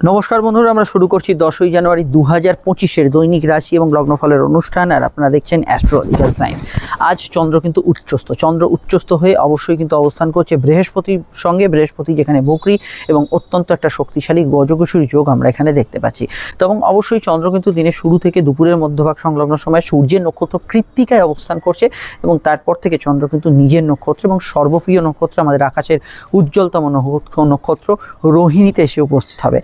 নমস্কার বন্ধুরা, আমরা শুরু করছি দশই জানুয়ারি দু হাজার পঁচিশের দৈনিক রাশি এবং লগ্নফলের অনুষ্ঠান, আর আপনারা দেখছেন অ্যাস্ট্রোলজিক্যাল সায়েন্স আজ চন্দ্র কিন্তু উচ্চস্থ। চন্দ্র উচ্চস্থ হয়ে অবশ্যই কিন্তু অবস্থান করছে বৃহস্পতির সঙ্গে, বৃহস্পতি যেখানে বকরি এবং অত্যন্ত একটা শক্তিশালী গজকুশলী যোগ আমরা এখানে দেখতে পাচ্ছি। তো এবং অবশ্যই চন্দ্র কিন্তু দিনের শুরু থেকে দুপুরের মধ্যভাগ সংলগ্ন সময় সূর্যের নক্ষত্র কৃত্তিকায় অবস্থান করছে এবং তারপর থেকে চন্দ্র কিন্তু নিজের নক্ষত্র এবং সর্বপ্রিয় নক্ষত্র আমাদের আকাশের উজ্জ্বলতম নক্ষত্র রোহিণীতে এসে উপস্থিত হবে।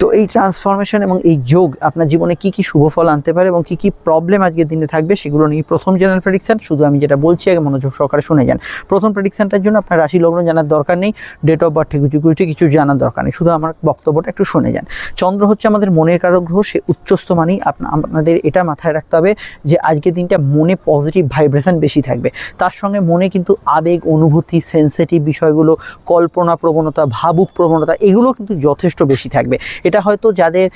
তো এই ট্রান্সফরমেশন এবং এই যোগ আপনার জীবনে কি কি শুভ ফল আনতে পারে এবং কি কি প্রবলেম আজকের দিনে থাকবে সেগুলো নিয়ে প্রথম জেনারেল প্রেডিকশন শুধু আমি যেটা বলছি, আগে মনোযোগ সহকারে শুনে যান। প্রথম প্রেডিকশনটার জন্য আপনার রাশি লগ্ন জানার দরকার নেই ডেট অফ বার্থ থেকে কিছু জানার দরকার নেই। শুধু আমার বক্তব্যটা একটু শুনে যান। চন্দ্র হচ্ছে আমাদের মনের কারক গ্রহ, সে উচ্চস্থ মানেই আপনা- আপনাদের এটা মাথায় রাখতে হবে যে আজকের দিনটা মনে পজিটিভ ভাইব্রেশন বেশি থাকবে। তার সঙ্গে মনে কিন্তু আবেগ, অনুভূতি সেন্সিটিভ বিষয়গুলো, কল্পনা প্রবণতা, ভাবুক প্রবণতা, এগুলো কিন্তু যথেষ্ট বেশি থাকবে। এটা হয়তো যাদের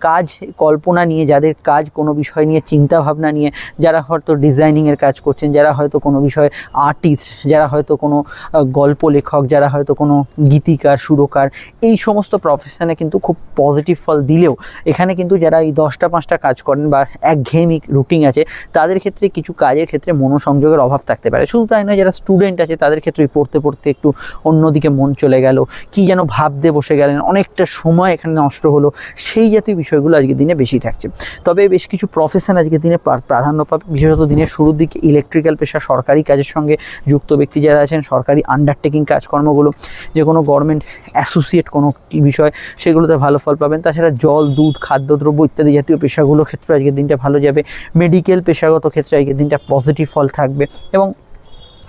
কাজ, কল্পনা নিয়ে, যাদের কাজ কোনো বিষয় নিয়ে, চিন্তা ভাবনা নিয়ে, যারা হয়তো ডিজাইনিংয়ের কাজ করছেন, যারা হয়তো কোনো বিষয়ে আর্টিস্ট যারা হয়তো কোনো গল্প লেখক, যারা হয়তো কোনো গীতিকার, সুরকার, এই সমস্ত প্রফেশনে কিন্তু খুব পজিটিভ ফল দিলেও এখানে কিন্তু যারা এই দশটা পাঁচটা কাজ করেন বা একঘেয়েমি রুটিন আছে, তাদের ক্ষেত্রে কিছু কাজের ক্ষেত্রে মনোসংযোগের অভাব থাকতে পারে। শুধু তাই নয়, যারা স্টুডেন্ট আছে, তাদের ক্ষেত্রে পড়তে পড়তে একটু অন্যদিকে মন চলে গেল, কি যেন ভাবতে বসে গেলেন, অনেকটা সময় এখানে নষ্ট হলো, সেই জাতীয় বিষয়গুলো আজকের দিনে বেশি থাকছে। তবে বেশ কিছু প্রফেশন আজকের দিনে প্রা- প্রাধান্য পাবে, বিশেষত দিনের শুরুর দিকে ইলেকট্রিক্যাল পেশা সরকারি কাজের সঙ্গে যুক্ত ব্যক্তি যারা আছেন, সরকারি আন্ডারটেকিং কাজকর্মগুলো, যে কোনো গভর্নমেন্ট অ্যাসোসিয়েট কোনো বিষয়, সেগুলোতে ভালো ফল পাবেন। তাছাড়া জল, দুধ খাদ্যদ্রব্য ইত্যাদি জাতীয় পেশাগুলোর ক্ষেত্রে আজকের দিনটা ভালো যাবে। মেডিকেল পেশাগত ক্ষেত্রে আজকের দিনটা পজিটিভ ফল থাকবে এবং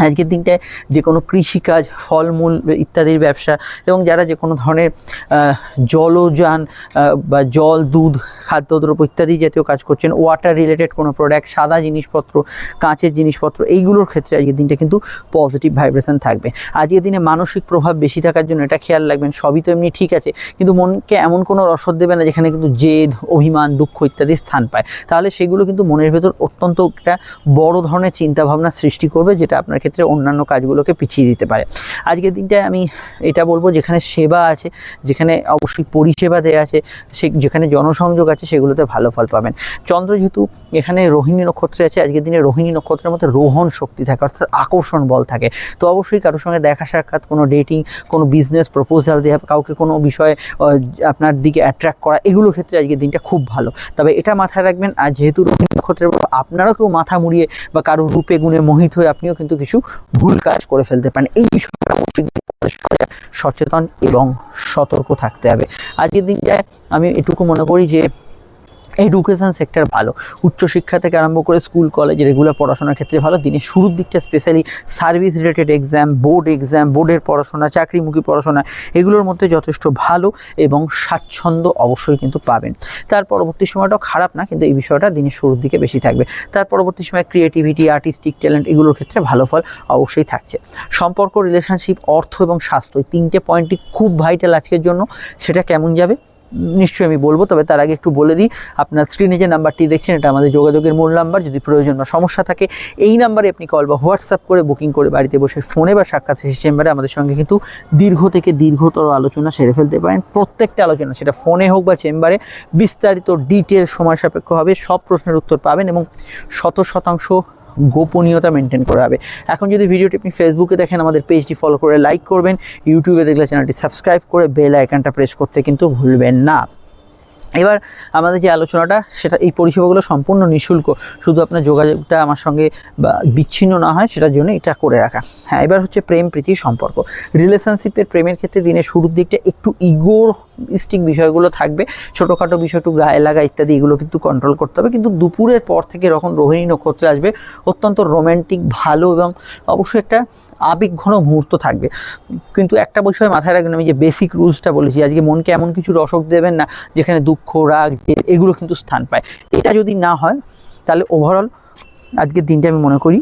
আজকের দিনটায় যে কোনো কৃষিকাজ, ফলমূল ইত্যাদির ব্যবসা এবং যারা যে কোনো ধরনের জলযান বা জল, দুধ, খাদ্যদ্রব্য ইত্যাদি জাতীয় কাজ করছেন ওয়াটার রিলেটেড কোনো প্রোডাক্ট সাদা জিনিসপত্র, কাঁচের জিনিসপত্র, এইগুলোর ক্ষেত্রে আজকের দিনটা কিন্তু পজিটিভ ভাইব্রেশন থাকবে। আজকের দিনে মানসিক প্রভাব বেশি থাকার জন্য এটা খেয়াল রাখবেন, সবই তো এমনি ঠিক আছে, কিন্তু মনকে এমন কোনো রসদ দেবে না যেখানে কিন্তু জেদ, অভিমান, দুঃখ ইত্যাদি স্থান পায়। তাহলে সেগুলো কিন্তু মনের ভেতর অত্যন্ত একটা বড় ধরনের চিন্তাভাবনা সৃষ্টি করবে, যেটা আপনার ক্ষেত্রে অন্যান্য কাজগুলোকে পিছিয়ে দিতে পারে। আজকের দিনটায় আমি এটা বলব, যেখানে সেবা আছে, যেখানে অবশ্যই পরিষেবা দেওয়া আছে, সে যেখানে জনসংযোগ আছে, সেগুলোতে ভালো ফল পাবেন। চন্দ্র যেহেতু এখানে রোহিণী নক্ষত্রে আছে, আজকের দিনে রোহিণী নক্ষত্রের মধ্যে রোহণ শক্তি থাকে, অর্থাৎ আকর্ষণ বল থাকে। তো অবশ্যই কারোর সঙ্গে দেখা সাক্ষাৎ, কোনো ডেটিং কোনো বিজনেস প্রপোজাল দেওয়া কাউকে কোনো বিষয়ে আপনার দিকে অ্যাট্রাক্ট করা, এগুলোর ক্ষেত্রে আজকের দিনটা খুব ভালো। তবে এটা মাথায় রাখবেন, আর যেহেতু রোহিণী নক্ষত্রের আপনারাও কেউ মাথা মুড়িয়ে বা কারও রূপে গুণে মোহিত হয়ে আপনিও কিন্তু কিছু ভুল কাজ করে ফেলতে পারেন। এই বিষয়টা অবশ্যই সচেতন এবং সতর্ক থাকতে হবে। আজকের দিনটায় আমি এটুকু মনে করি যে এডুকেশন সেক্টর ভালো। উচ্চশিক্ষা থেকে আরম্ভ করে স্কুল কলেজ রেগুলার পড়াশোনার ক্ষেত্রে ভালো। দিনের শুরুর দিকটা specially service related exam board exam বোর্ডের পড়াশোনা, চাকরিমুখী পড়াশোনা, এগুলোর মধ্যে যথেষ্ট ভালো এবং স্বাচ্ছন্দ্য অবশ্যই কিন্তু পাবেন। তার পরবর্তী সময়টাও খারাপ না, কিন্তু এই বিষয়টা দিনের শুরুর দিকে বেশি থাকবে। তার পরবর্তী সময় ক্রিয়েটিভিটি আর্টিস্টিক ট্যালেন্ট এগুলোর ক্ষেত্রে ভালো ফল অবশ্যই থাকছে। সম্পর্ক রিলেশনশিপ অর্থ এবং স্বাস্থ্য এই তিনটে পয়েন্টই খুব ভাইটাল আজকের জন্য। সেটা কেমন যাবে? নিশ্চয়ই আমি বলব, তবে তার আগে একটু বলে দিই, আপনার স্ক্রিনে যে নাম্বারটি দেখছেন, এটা আমাদের যোগাযোগের মূল নাম্বার যদি প্রয়োজন বা সমস্যা থাকে, এই নাম্বারে আপনি কল বা হোয়াটসঅ্যাপ করে বুকিং করে বাড়িতে বসে ফোনে বা সাক্ষাৎ চেম্বারে আমাদের সঙ্গে কিন্তু দীর্ঘ থেকে দীর্ঘতর আলোচনা সেরে ফেলতে পারেন। প্রত্যেকটা আলোচনা, সেটা ফোনে হোক বা চেম্বারে বিস্তারিত ডিটেল সময় সাপেক্ষ হবে, সব প্রশ্নের উত্তর পাবেন এবং শত শতাংশ গোপনীয়তা মেনটেন করা হবে। এখন যদি ভিডিওটি আপনি ফেসবুকে দেখেন, আমাদের পেজটি ফলো করে লাইক করবেন ইউটিউবে দেখলে চ্যানেলটি সাবস্ক্রাইব করে বেল আইকনটা প্রেস করতে কিন্তু ভুলবেন না। এবার আমাদের যে আলোচনাটা, সেটা এই পরিষেবাগুলো সম্পূর্ণ নিঃশুল্ক। শুধু আপনার যোগাযোগটা আমার সঙ্গে বা বিচ্ছিন্ন না হয়, সেটার জন্য এটা করে রাখা। হ্যাঁ এবার হচ্ছে প্রেম, প্রীতি, সম্পর্ক। রিলেশনশিপের প্রেমের ক্ষেত্রে দিনের শুরুর দিকটা একটু ইগোর স্টিক বিষয়গুলো থাকবে। ছোটোখাটো বিষয় একটু গায়ে লাগা ইত্যাদি, এগুলো কিন্তু কন্ট্রোল করতে হবে। কিন্তু দুপুরের পর থেকে যখন রোহিণী নক্ষত্রে আসবে, অত্যন্ত রোম্যান্টিক ভালো এবং অবশ্যই একটা আবেগঘন মুহূর্ত থাকবে। কিন্তু একটা বিষয় মাথায় রাখবেন, আমি যে বেসিক রুলসটা বলেছি, আজকে মনকে এমন কিছু রসক দেবেন না, যেখানে দুঃখ, রাগ এগুলো কিন্তু স্থান পায়। এটা যদি না হয়, তাহলে ওভারঅল আজকের দিনটা আমি মনে করি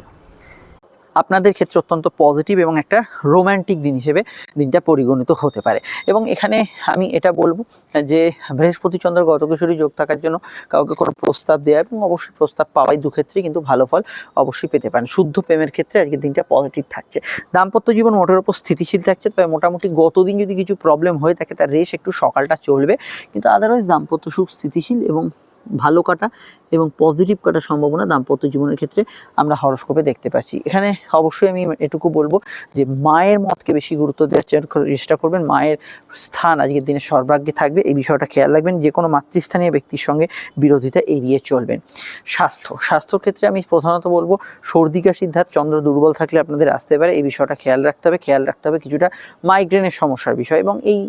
আপনাদের ক্ষেত্রে অত্যন্ত পজিটিভ এবং একটা রোম্যান্টিক দিন হিসেবে দিনটা পরিগণিত হতে পারে। এবং এখানে আমি এটা বলব যে, বৃহস্পতি চন্দ্র গতকেশরী যোগ থাকার জন্য কাউকে কোনো প্রস্তাব দেওয়া এবং অবশ্যই প্রস্তাব পাওয়াই দু ক্ষেত্রেই কিন্তু ভালো ফল অবশ্যই পেতে পারেন। শুদ্ধ প্রেমের ক্ষেত্রে আজকের দিনটা পজিটিভ থাকছে। দাম্পত্য জীবন মোটের উপর স্থিতিশীল থাকছে, তবে মোটামুটি গতদিন যদি কিছু প্রবলেম হয়ে থাকে তার রেশ একটু সকালটা চলবে। কিন্তু আদারওয়াইজ দাম্পত্য সুখ স্থিতিশীল এবং ভালো কাটা এবং পজিটিভ কাটার সম্ভাবনা দাম্পত্য জীবনের ক্ষেত্রে আমরা হরস্কোপে দেখতে পাচ্ছি। এখানে অবশ্যই আমি এটুকু বলব যে মায়ের মতকে বেশি গুরুত্ব দেওয়ার চেষ্টা করবেন। মায়ের স্থান আজকের দিনে সর্বাগ্যে থাকবে। এই বিষয়টা খেয়াল রাখবেন। যে কোনো মাতৃস্থানীয় ব্যক্তির সঙ্গে বিরোধিতা এড়িয়ে চলবেন। স্বাস্থ্য, স্বাস্থ্যর ক্ষেত্রে আমি প্রধানত বলব সর্দি কাশির ধাত চন্দ্র দুর্বল থাকলে আপনাদের আসতে পারে। এই বিষয়টা খেয়াল রাখতে হবে। খেয়াল রাখতে হবে কিছুটা মাইগ্রেনের সমস্যার বিষয় এবং এই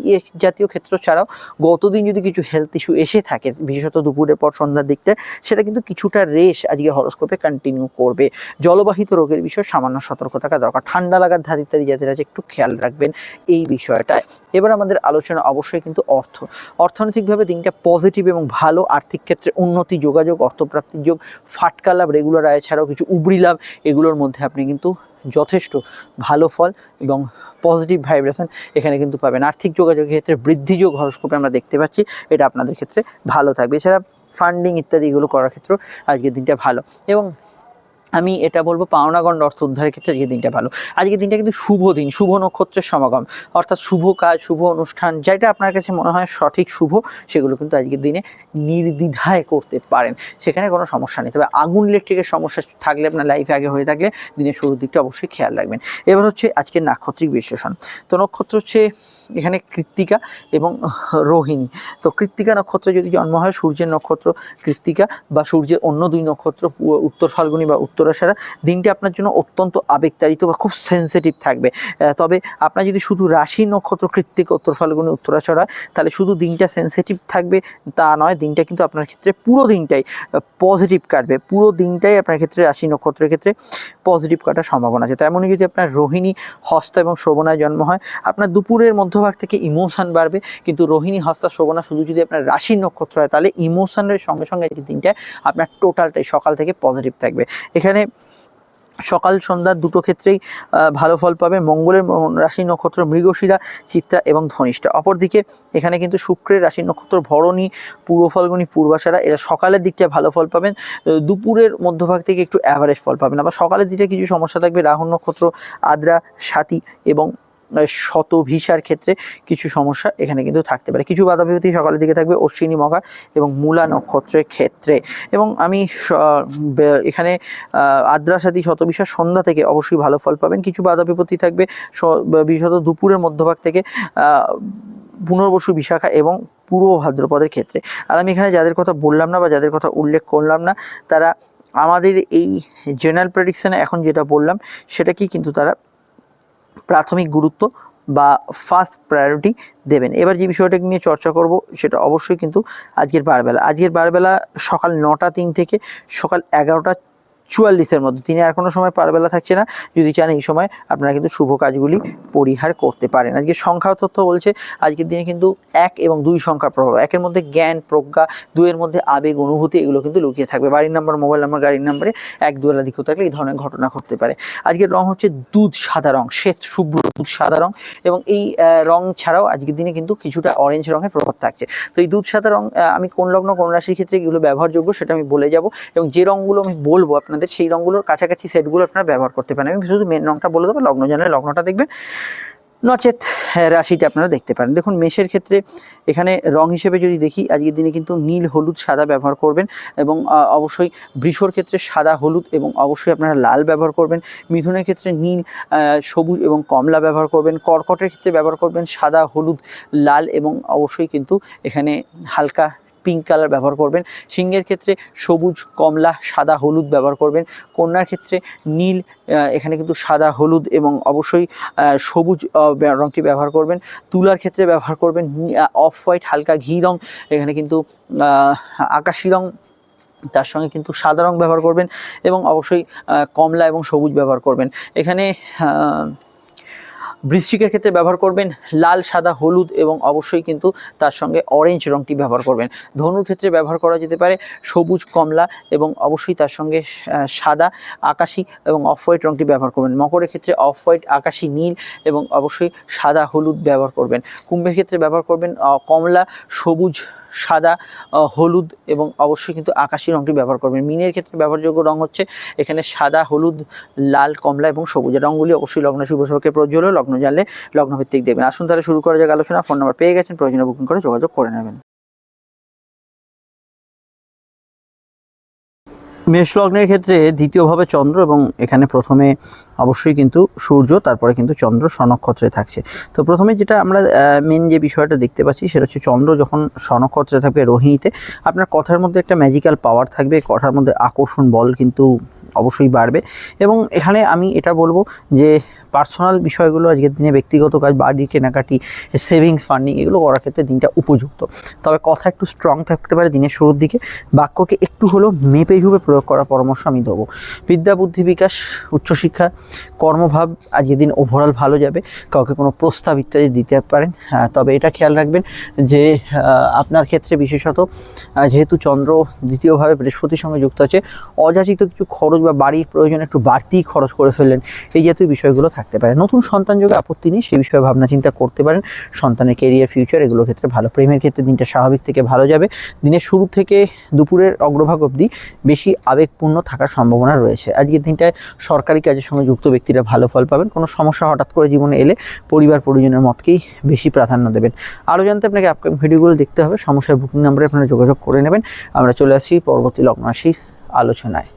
জাতীয় ক্ষেত্র ছাড়াও গতদিন যদি কিছু হেলথ ইস্যু এসে থাকে, বিশেষত দুপুরের পর সন্ধ্যার দিকটা, সেটা কিন্তু কিছুটা রেশ আজকে হরস্কোপে কন্টিনিউ করবে। জলবাহিত রোগের বিষয়ে সামান্য সতর্ক থাকা দরকার। ঠান্ডা লাগার ধাত ইত্যাদি যাদের আছে, একটু খেয়াল রাখবেন এই বিষয়টায়। এবার আমাদের আলোচনা অবশ্যই কিন্তু অর্থ। অর্থনৈতিকভাবে দিনটা পজিটিভ এবং ভালো, আর্থিক ক্ষেত্রে উন্নতি, যোগাযোগ, অর্থপ্রাপ্তির যোগ, ফাটকা লাভ রেগুলার আয় ছাড়াও কিছু উবরি লাভ, এগুলোর মধ্যে আপনি কিন্তু যথেষ্ট ভালো ফল এবং পজিটিভ ভাইব্রেশন এখানে কিন্তু পাবেন। আর্থিক যোগাযোগের ক্ষেত্রে বৃদ্ধিযোগ হরস্কোপে আমরা দেখতে পাচ্ছি, এটা আপনাদের ক্ষেত্রে ভালো থাকবে। এছাড়া ফান্ডিং ইত্যাদি এগুলো করার ক্ষেত্রেও আজকের দিনটা ভালো। এবং আমি এটা বলব পাওনাগণ্ড অর্থ উদ্ধারের ক্ষেত্রে আজকের দিনটা ভালো। আজকের দিনটা কিন্তু শুভ দিন, শুভ নক্ষত্রের সমাগম। অর্থাৎ শুভ কাজ, শুভ অনুষ্ঠান, যেটা আপনার কাছে মনে হয় সঠিক শুভ, সেগুলো কিন্তু আজকের দিনে নির্দ্বিধায় করতে পারেন। সেখানে কোনো সমস্যা নেই। তবে আগুন ইলেকট্রিকের সমস্যা থাকলে আপনার লাইফে আগে হয়ে থাকলে দিনের শুরুর দিকটা অবশ্যই খেয়াল রাখবেন। এবার হচ্ছে আজকের নাক্ষত্রিক বিশ্লেষণ। তো নক্ষত্র হচ্ছে এখানে কৃত্তিকা এবং রোহিণী। তো কৃত্তিকা নক্ষত্রে যদি জন্ম হয়, সূর্যের নক্ষত্র কৃত্তিকা বা সূর্যের অন্য দুই নক্ষত্র উত্তর ফাল্গুনী বা উত্তরাষাঢ়া দিনটি আপনার জন্য অত্যন্ত আবেগতাড়িত বা খুব সেন্সিটিভ থাকবে। তবে আপনার যদি শুধু রাশি নক্ষত্র কৃত্তিকা, উত্তর ফাল্গুনী উত্তরাষাঢ়া তাহলে শুধু দিনটা সেন্সিটিভ থাকবে, তা নয়, দিনটা কিন্তু আপনার ক্ষেত্রে পুরো দিনটাই পজিটিভ কাটবে। পুরো দিনটাই আপনার ক্ষেত্রে রাশি নক্ষত্রের ক্ষেত্রে পজিটিভ কাটার সম্ভাবনা আছে। তেমনই যদি আপনার রোহিণী, হস্ত এবং শোভনায় জন্ম হয়, আপনার দুপুরের মধ্যভাগ থেকে ইমোশন বাড়বে। কিন্তু রোহিণী, হস্তা, শোভনা, শুধু যদি আপনার রাশির নক্ষত্র হয়, তাহলে ইমোশনের সঙ্গে সঙ্গে এই দিনটা আপনার টোটালটাই সকাল থেকে পজিটিভ থাকবে। এখানে সকাল, সন্ধ্যা দুটো ক্ষেত্রেই ভালো ফল পাবে। মঙ্গলের রাশি নক্ষত্র মৃগশিরা, চিত্রা এবং ধনিষ্ঠা। অপরদিকে এখানে কিন্তু শুক্রের রাশি নক্ষত্র ভরণী পূর্ব ফলগুনি পূর্বাশারা, এরা সকালের দিকটা ভালো ফল পাবেন। দুপুরের মধ্যভাগ থেকে একটু অ্যাভারেজ ফল পাবেন। আবার সকালের দিকে কিছু সমস্যা থাকবে। রাহু নক্ষত্র, আদ্রা, সাথী এবং শত ভিসার ক্ষেত্রে কিছু সমস্যা এখানে কিন্তু থাকতে পারে। কিছু বাধা বিপত্তি সকালের দিকে থাকবে অশ্বিনী মঘা এবং মূলা নক্ষত্রের ক্ষেত্রে। এবং আমি এখানে আহ, আদ্রা সাথী শতবিশার সন্ধ্যা থেকে অবশ্যই ভালো ফল পাবেন। কিছু বাধা বিপত্তি থাকবে বিশেষত দুপুরের মধ্যভাগ থেকে পুনর্বসু বিশাখা এবং পূর্ব ভাদ্রপদের ক্ষেত্রে। আর আমি এখানে যাদের কথা বললাম না বা যাদের কথা উল্লেখ করলাম না তারা আমাদের এই জেনারেল প্রেডিকশানে এখন যেটা বললাম সেটা কি কিন্তু তারা প্রাথমিক গুরুত্ব বা ফার্স্ট প্রায়োরিটি দেবেন। এবার যে বিষয়টাকে নিয়ে চর্চা করব, সেটা অবশ্যই কিন্তু আজকের বারবেলা। আজকের বারবেলা সকাল নটা তিন থেকে সকাল এগারোটা চুয়াল্লিশের মধ্যে। তিনি আর কোনো সময় পারবেলা থাকছে না। যদি চান এই সময় আপনারা কিন্তু শুভ কাজগুলি পরিহার করতে পারেন। আজকে সংখ্যা তথ্য বলছে, আজকের দিনে কিন্তু এক এবং দুই সংখ্যার প্রভাব। একের মধ্যে জ্ঞান, প্রজ্ঞা দুয়ের মধ্যে আবেগ, অনুভূতি এগুলো কিন্তু লুকিয়ে থাকবে। বাড়ির নাম্বার মোবাইল নাম্বার গাড়ির নাম্বারে এক দুয়ের দিকেও থাকলে এই ধরনের ঘটনা ঘটতে পারে। আজকের রং হচ্ছে দুধ, সাদা রং, শ্বেত, শুভ্র দুধ, সাদা রং এবং এই রং ছাড়াও আজকের দিনে কিন্তু কিছুটা অরেঞ্জ রঙের প্রভাব থাকছে। তো এই দুধ, সাদা রং আমি কোন লগ্ন, কোন রাশির ক্ষেত্রে এগুলো ব্যবহারযোগ্য সেটা আমি বলে যাব এবং যে রঙগুলো আমি বলব আপনাদের সেই রঙগুলোর কাছাকাছি সেটগুলো আপনারা ব্যবহার করতে পারেন। আমি শুধু মেন রঙটা বলে দেবো লগ্ন জানলে লগ্নটা দেখবেন। নচেত হ্যাঁ, রাশিটা আপনারা দেখতে পারেন। দেখুন মেষের ক্ষেত্রে এখানে রং হিসেবে যদি দেখি আজকের দিনে কিন্তু নীল হলুদ সাদা ব্যবহার করবেন এবং অবশ্যই বৃষর ক্ষেত্রে সাদা হলুদ এবং অবশ্যই আপনারা লাল ব্যবহার করবেন। মিথুনের ক্ষেত্রে নীল সবুজ এবং কমলা ব্যবহার করবেন। কর্কটের ক্ষেত্রে ব্যবহার করবেন সাদা হলুদ লাল এবং অবশ্যই কিন্তু এখানে হালকা পিঙ্ক কালার ব্যবহার করবেন। সিংহের ক্ষেত্রে সবুজ, কমলা, সাদা, হলুদ ব্যবহার করবেন। কন্যার ক্ষেত্রে নীল এখানে কিন্তু সাদা, হলুদ এবং অবশ্যই সবুজ রঙটি ব্যবহার করবেন। তুলার ক্ষেত্রে ব্যবহার করবেন অফ হোয়াইট হালকা ঘি রং, এখানে কিন্তু আকাশি রং, তার সঙ্গে কিন্তু সাদা রং ব্যবহার করবেন এবং অবশ্যই কমলা এবং সবুজ ব্যবহার করবেন। এখানে বৃশ্চিকের ক্ষেত্রে ব্যবহার করবেন লাল, সাদা, হলুদ এবং অবশ্যই কিন্তু তার সঙ্গে অরেঞ্জ রঙটি ব্যবহার করবেন। ধনুর ক্ষেত্রে ব্যবহার করা যেতে পারে সবুজ, কমলা এবং অবশ্যই তার সঙ্গে সাদা, আকাশি এবং অফ হোয়াইট রঙটি ব্যবহার করবেন। মকরের ক্ষেত্রে অফ হোয়াইট আকাশি, নীল এবং অবশ্যই সাদা, হলুদ ব্যবহার করবেন। কুম্ভের ক্ষেত্রে ব্যবহার করবেন কমলা, সবুজ সাদা হলুদ এবং অবশ্যই কিন্তু আকাশি রঙটি ব্যবহার করবেন। মিনের ক্ষেত্রে ব্যবহারযোগ্য রঙ হচ্ছে এখানে সাদা, হলুদ, লাল, কমলা এবং সবুজ। রঙগুলি অবশ্যই লগ্ন শুভ সবকে প্রযোজ্য হলেও লগ্ন জানলে লগ্নভিত্তিক দেবেন আসুন তাহলে শুরু করা যাক আলোচনা। ফোন নাম্বার পেয়ে গেছেন প্রয়োজনীয় বুকিং করে যোগাযোগ করে নেবেন। মেষ লগ্নের ক্ষেত্রে দ্বিতীয়ভাবে চন্দ্র এবং এখানে প্রথমে অবশ্যই কিন্তু সূর্য, তারপরে কিন্তু চন্দ্র স্বনক্ষত্রে থাকছে। তো প্রথমে যেটা আমরা মেন যে বিষয়টা দেখতে পাচ্ছি সেটা হচ্ছে চন্দ্র যখন স্বনক্ষত্রে থাকবে রোহিণীতে, আপনার কথার মধ্যে একটা ম্যাজিক্যাল পাওয়ার থাকবে, কথার মধ্যে আকর্ষণ, বল কিন্তু অবশ্যই বাড়বে। এবং এখানে আমি এটা বলব যে পার্সোনাল বিষয়গুলো আজকের দিনে ব্যক্তিগত কাজ বাড়ির কেনাকাটি সেভিংস ফান্ডিং এগুলো করার ক্ষেত্রে দিনটা উপযুক্ত। তবে কথা একটু স্ট্রং থাকতে পারে দিনের শুরুর দিকে। বাক্যকে একটু হলেও মেপে ঝুপে প্রয়োগ করার পরামর্শ আমি দেবো। বিদ্যা বুদ্ধি বিকাশ উচ্চশিক্ষা কর্মভাব আজকের দিন ওভারঅল ভালো যাবে। কাউকে কোনো প্রস্তাব ইত্যাদি দিতে পারেন। হ্যাঁ, তবে এটা খেয়াল রাখবেন যে আপনার ক্ষেত্রে বিশেষত যেহেতু চন্দ্র দ্বিতীয়ভাবে বৃহস্পতির সঙ্গে যুক্ত আছে অযাচিত কিছু খরচ বা বাড়ির প্রয়োজনে একটু বাড়তিই খরচ করে ফেললেন, এই জাতীয় বিষয়গুলো থাকতে পারে। নতুন সন্তান যোগে আপত্তি নেই সেই বিষয়ে ভাবনা চিন্তা করতে পারেন। সন্তানের কেরিয়ার ফিউচার এগুলোর ক্ষেত্রে ভালো। প্রেমের ক্ষেত্রে দিনটা স্বাভাবিক থেকে ভালো যাবে। দিনের শুরু থেকে দুপুরের অগ্রভাগ অবধি বেশি আবেগপূর্ণ থাকার সম্ভাবনা রয়েছে। আজকের দিনটায় সরকারি কাজের সঙ্গে যুক্ত ব্যক্তিরা ভালো ফল পাবেন। কোনো সমস্যা হঠাৎ করে জীবনে এলে পরিবার, পরিজনের মতকেই বেশি প্রাধান্য দেবেন। আরও জানতে আপনাকে আপকামিং ভিডিওগুলো দেখতে হবে। সমস্যার বুকিং নাম্বারে আপনারা যোগাযোগ করে নেবেন। আমরা চলে আসি পরবর্তী লগ্ন আলোচনায়।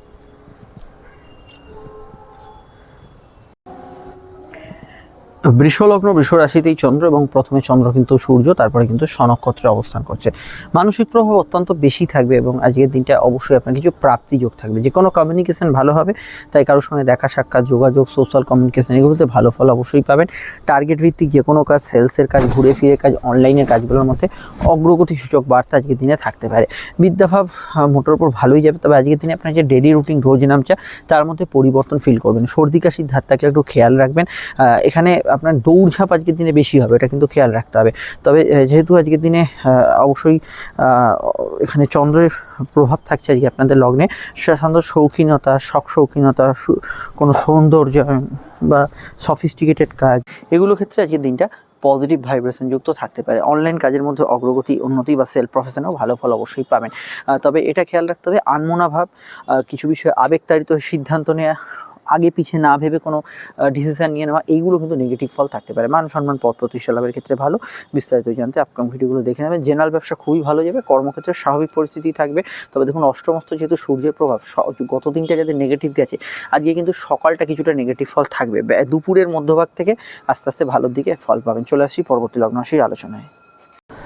বৃষলগ্ন বৃষ রাশিতেই চন্দ্র এবং প্রথমে চন্দ্র কিন্তু সূর্য, তারপরে কিন্তু সনক্ষত্রে অবস্থান করছে। মানসিক প্রভাব অত্যন্ত বেশি থাকবে এবং আজকের দিনটা অবশ্যই আপনার কিছু প্রাপ্তি যোগ থাকবে। যে কোনো কমিউনিকেশন ভালো হবে, তাই কারোর সঙ্গে দেখা, সাক্ষাৎ, যোগাযোগ সোশ্যাল কমিউনিকেশন এগুলোতে ভালো ফল অবশ্যই পাবেন। টার্গেট ভিত্তিক যে কোনো কাজ সেলসের কাজ, ঘুরে ফিরে কাজ অনলাইনের কাজগুলোর মধ্যে অগ্রগতি সূচক বার্তা আজকের দিনে থাকতে পারে। বিদ্যাভাব মোটর উপর ভালোই যাবে, তবে আজকের দিনে আপনার যে ডেলি রুটিন রোজ নামচা, তার মধ্যে পরিবর্তন ফিল করবেন। সর্দি কাশির ধার একটু খেয়াল রাখবেন। এখানে আপনার দৌড়ঝাঁপ আজকের দিনে বেশি হবে, এটা কিন্তু খেয়াল রাখতে হবে। তবে যেহেতু আজকের দিনে অবশ্যই এখানে চন্দ্রের প্রভাব থাকছে আজকে আপনাদের লগ্নে সাধারণত শৌখিনতা শখ শৌখিনতা কোনো সৌন্দর্য বা সফিস্টিকেটেড কাজ, এগুলো ক্ষেত্রে আজকের দিনটা পজিটিভ ভাইব্রেশন যুক্ত থাকতে পারে। অনলাইন কাজের মধ্যে অগ্রগতি, উন্নতি বা সেলফ প্রফেশনেও ভালো ফল অবশ্যই পাবেন। তবে এটা খেয়াল রাখতে হবে, আনমনা ভাব কিছু বিষয়ে আবেগতাড়িত সিদ্ধান্ত নেওয়া আগে পিছিয়ে না ভেবে কোনো ডিসিশন নিয়ে নেওয়া, এইগুলো কিন্তু নেগেটিভ ফল থাকতে পারে। মান সম্মান পদ প্রতিষ্ঠা লাভের ক্ষেত্রে ভালো। বিস্তারিত জানতে আপকামিং ভিডিওগুলো দেখে নেবেন। জেনারেল ব্যবসা খুবই ভালো যাবে, কর্মক্ষেত্রে স্বাভাবিক পরিস্থিতি থাকবে। তবে দেখুন, অষ্টমস্ত যেহেতু সূর্যের প্রভাব গত দিনটা যাদের নেগেটিভ গেছে, আজকে কিন্তু সকালটা কিছুটা নেগেটিভ ফল থাকবে। দুপুরের মধ্যভাগ থেকে আস্তে আস্তে ভালোর দিকে ফল পাবেন। চলে আসছি পরবর্তী লগ্ন আলোচনায়।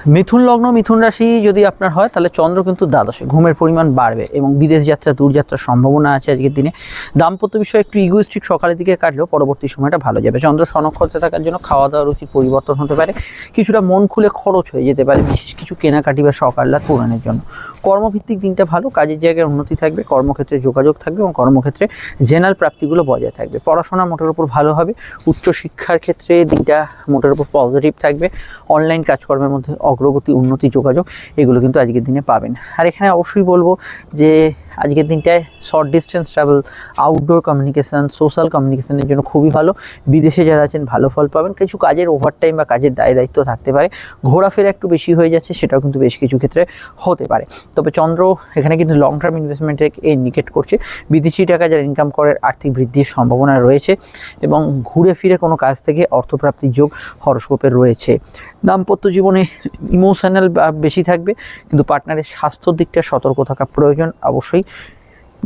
মিথুন লগ্ন, মিথুন রাশি যদি আপনার হয়, তাহলে চন্দ্র কিন্তু দ্বাদশে। ঘুমের পরিমাণ বাড়বে এবং বিদেশ যাত্রা দূরযাত্রার সম্ভাবনা আছে আজকের দিনে। দাম্পত্য বিষয়ে একটু ইগোইস্টিক সকালের দিকে কাটলেও পরবর্তী সময়টা ভালো যাবে। চন্দ্র সনক্ষত্রে থাকার জন্য খাওয়া দাওয়ার রুচি পরিবর্তন হতে পারে। কিছুটা মন খুলে খরচ হয়ে যেতে পারে, বিশেষ কিছু কেনাকাটি বা আহ্লাদ পূরণের জন্য। কর্মভিত্তিক দিনটা ভালো, কাজের জায়গায় উন্নতি থাকবে, কর্মক্ষেত্রে যোগাযোগ থাকবে এবং কর্মক্ষেত্রে জেনারেল প্রাপ্তিগুলো বজায় থাকবে। পড়াশোনা মোটের উপর ভালো হবে। উচ্চশিক্ষার ক্ষেত্রে দিনটা মোটের উপর পজিটিভ থাকবে। অনলাইন কাজকর্মের মধ্যে অগ্রগতি উন্নতি যোগাযোগ এগুলো কিন্তু আজকের দিনে পাবেন। আর এখানে অবশ্যই বলব যে আজকের দিনটায় short distance travel outdoor communication social কমিউনিকেশনের জন্য খুবই ভালো। বিদেশে যারা আছেন, ভালো ফল পাবেন। কিছু কাজের ওভারটাইম বা কাজের দায় দায়িত্ব থাকতে পারে। ঘোরাফেরা একটু বেশি হয়ে যাচ্ছে, সেটাও কিন্তু বেশ কিছু ক্ষেত্রে হতে পারে। তবে চন্দ্র এখানে কিন্তু লং টার্ম ইনভেস্টমেন্টে ইন্ডিকেট করছে। বিদেশি টাকা যারা ইনকাম করার আর্থিক বৃদ্ধির সম্ভাবনা রয়েছে এবং ঘুরে ফিরে কোনো কাজ থেকে অর্থপ্রাপ্তির যোগ হরস্কোপের রয়েছে। দাম্পত্য জীবনে ইমোশনাল বেশি থাকবে, কিন্তু পার্টনারের স্বাস্থ্যর দিকটা সতর্ক থাকা প্রয়োজন। অবশ্যই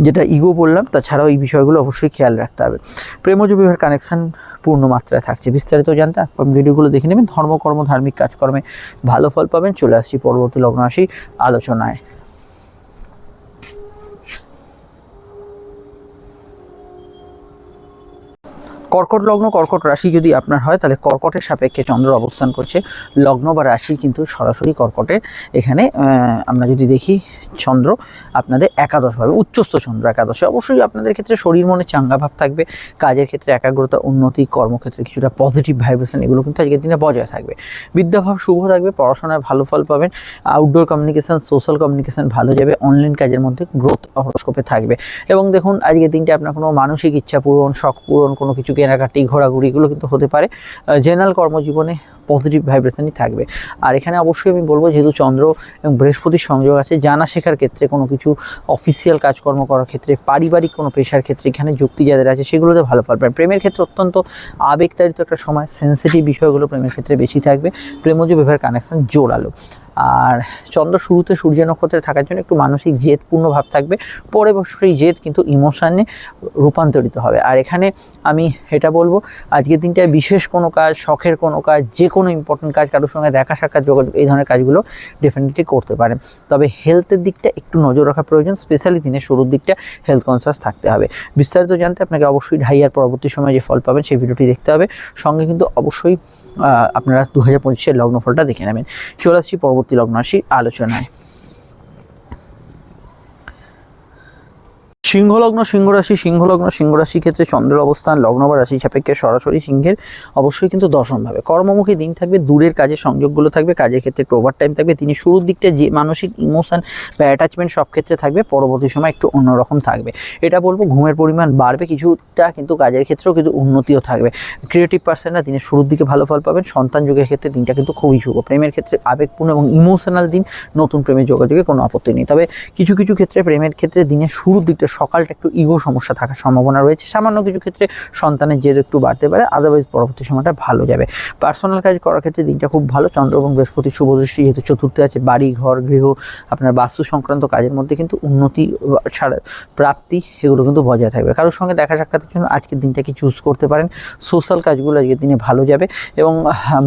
যেটা ইগো বললাম, তাছাড়াও এই বিষয়গুলো অবশ্যই খেয়াল রাখতে হবে। প্রেমজ বিবাহের কানেকশান পূর্ণ মাত্রায় থাকছে। বিস্তারিত জানতে আপনার ভিডিওগুলো দেখে নেবেন। ধর্মকর্ম ধার্মিক কাজকর্মে ভালো ফল পাবেন। চলে আসছি পরবর্তী লগ্ন আলোচনায়। কর্কট লগ্ন, কর্কট রাশি যদি আপনার হয়, তাহলে কর্কটের সাপেক্ষে চন্দ্র অবস্থান করছে। লগ্ন বা রাশি কিন্তু সরাসরি কর্কটে। এখানে আমরা যদি দেখি, চন্দ্র আপনাদের একাদশভাবে, উচ্চস্থ চন্দ্র একাদশে। অবশ্যই আপনাদের ক্ষেত্রে শরীর, মনে চাঙ্গা ভাব থাকবে। কাজের ক্ষেত্রে একাগ্রতা, উন্নতি, কর্মক্ষেত্রে কিছুটা পজিটিভ ভাইব্রেশন এগুলো কিন্তু আজকের দিনে বজায় থাকবে। বিদ্যাভাব শুভ থাকবে, পড়াশোনায় ভালো ফল পাবেন। আউটডোর কমিউনিকেশন সোশ্যাল কমিউনিকেশন ভালো যাবে। অনলাইন কাজের মধ্যে গ্রোথ হরস্কোপে থাকবে। এবং দেখুন, আজকের দিনটা আপনার কোনো মানসিক ইচ্ছা পূরণ, শখ পূরণ, কোনো কিছু কেনাকাটি, ঘোরাঘুরি এগুলো কিন্তু হতে পারে। জেনারেল কর্মজীবনে পজিটিভ ভাইব্রেশনই থাকবে। আর এখানে অবশ্যই আমি বলব, যেহেতু চন্দ্র এবং বৃহস্পতির সংযোগ আছে, জানা শেখার ক্ষেত্রে কোনো কিছু অফিসিয়াল কাজকর্ম করার ক্ষেত্রে, পারিবারিক কোনো পেশার ক্ষেত্রে এখানে যুক্তি যাদের আছে, সেগুলোতে ভালো পাবেন প্রেমের ক্ষেত্রে অত্যন্ত আবেগতাড়িত একটা সময় সেন্সিটিভ বিষয়গুলো প্রেমের ক্ষেত্রে বেশি থাকবে। প্রেমজ বিবাহের কানেকশন জোরালো। আর চন্দ্র শুরুতে সূর্য নক্ষত্রে থাকার জন্য একটু মানসিক জেদপূর্ণ ভাব থাকবে। পরে সেই জেদ কিন্তু ইমোশানে রূপান্তরিত হবে। আর এখানে আমি এটা বলব, আজকের দিনটায় বিশেষ কোনো কাজ, শখের কোনো কাজ যে কোনো ইম্পর্টেন্ট কাজ, কারোর সঙ্গে দেখা, সাক্ষাৎ, যোগাযোগ, এই ধরনের কাজগুলো ডেফিনেটলি করতে পারেন তবে হেলথের দিকটা একটু নজর রাখা প্রয়োজন স্পেশালি দিনের শুরুর দিকটা হেলথ কনসিয়াস থাকতে হবে। বিস্তারিত জানতে আপনাকে অবশ্যই ঢাইয়ার পরবর্তী সময়ে যে ফল পাবেন, সেই ভিডিওটি দেখতে হবে। সঙ্গে কিন্তু অবশ্যই আপনারা দু হাজার পঁচিশের লগ্নফলটা দেখে নেবেন। চলে আসছি পরবর্তী লগ্ন আসি আলোচনায়। সিংহলগ্ন, সিংহরাশি সিংহলগ্ন, সিংহরাশি ক্ষেত্রে চন্দ্রের অবস্থান, লগ্ন বা রাশি সাপেক্ষে সরাসরি সিংহের অবশ্যই কিন্তু দশমভাবে কর্মমুখী দিন থাকবে, দূরের কাজের সংযোগগুলো থাকবে, কাজের ক্ষেত্রে একটু ওভার টাইম থাকবে, তিনি শুরুর দিকটা যে মানসিক ইমোশন বা অ্যাটাচমেন্ট সব ক্ষেত্রে থাকবে, পরবর্তী সময় একটু অন্যরকম থাকবে। এটা বলব, ঘুমের পরিমাণ বাড়বে, কিছুটা কিন্তু কাজের ক্ষেত্রেও কিন্তু উন্নতিও থাকবে। ক্রিয়েটিভ পার্সনরা দিনের শুরুর দিকে ভালো ফল পাবেন, সন্তান যুগের ক্ষেত্রে দিনটা কিন্তু খুবই শুভ। প্রেমের ক্ষেত্রে আবেগপূর্ণ এবং ইমোশনাল দিন, নতুন প্রেমের যোগাযোগে কোনো আপত্তি নেই। তবে কিছু কিছু ক্ষেত্রে প্রেমের ক্ষেত্রে দিনের শুরুর দিকটা সকালটা একটু ইগো সমস্যা থাকার সম্ভাবনা রয়েছে। সামান্য কিছু ক্ষেত্রে সন্তানের জেদ একটু বাড়তে পারে আদারওয়াইজ পরবর্তী সময়টা ভালো যাবে। পার্সোনাল কাজ করার ক্ষেত্রে দিনটা খুব ভালো। চন্দ্র এবং বৃহস্পতি শুভ দৃষ্টি যেহেতু চতুর্থে আছে, বাড়ি, ঘর, গৃহ, আপনার বাস্তু সংক্রান্ত কাজের মধ্যে কিন্তু উন্নতি, ছাড়া, প্রাপ্তি এগুলো কিন্তু বজায় থাকবে। কারোর সঙ্গে দেখা সাক্ষাতের জন্য আজকের দিনটাকে চুজ করতে পারেন। সোশ্যাল কাজগুলো আজকের দিনে ভালো যাবে এবং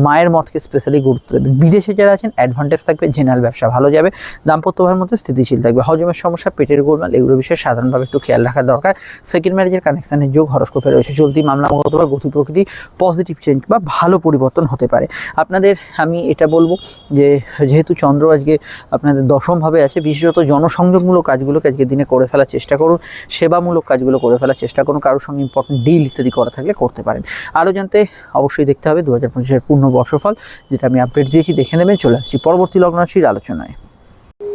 মায়ের মতকে স্পেশালি গুরুত্ব দেবেন। বিদেশে যারা আছেন অ্যাডভান্টেজ থাকবে জেনারেল ব্যবসা ভালো যাবে। দাম্পত্যভাবের মধ্যে স্থিতিশীল থাকবে। হজমের সমস্যা, পেটের গোলমাল এগুলো বিষয়ে সাধারণভাবে একটু খেয়াল রাখা দরকার। সেকেন্ড ম্যারেজের কানেকশানের যোগ হরস্কোপে রয়েছে চলতি মামলা মতো বা গতি প্রকৃতি পজিটিভ চেঞ্জ বা ভালো পরিবর্তন হতে পারে। আপনাদের, আমি এটা বলব যে, যেহেতু চন্দ্র আজকে আপনাদের দশমভাবে আছে, বিশেষত জনসংযোগমূলক কাজগুলোকে আজকের দিনে করে ফেলার চেষ্টা করুন, সেবামূলক কাজগুলো করে ফেলার চেষ্টা করুন, কারোর সঙ্গে ইম্পর্টেন্ট ডিল ইত্যাদি করা থাকলে করতে পারেন। আরও জানতে অবশ্যই দেখতে হবে দু হাজার পঁচিশের পূর্ণ বর্ষফল, যেটা আমি আপডেট দিয়েছি, দেখে নেবেন, চলে আসছি পরবর্তী লগ্নরাশির আলোচনায়।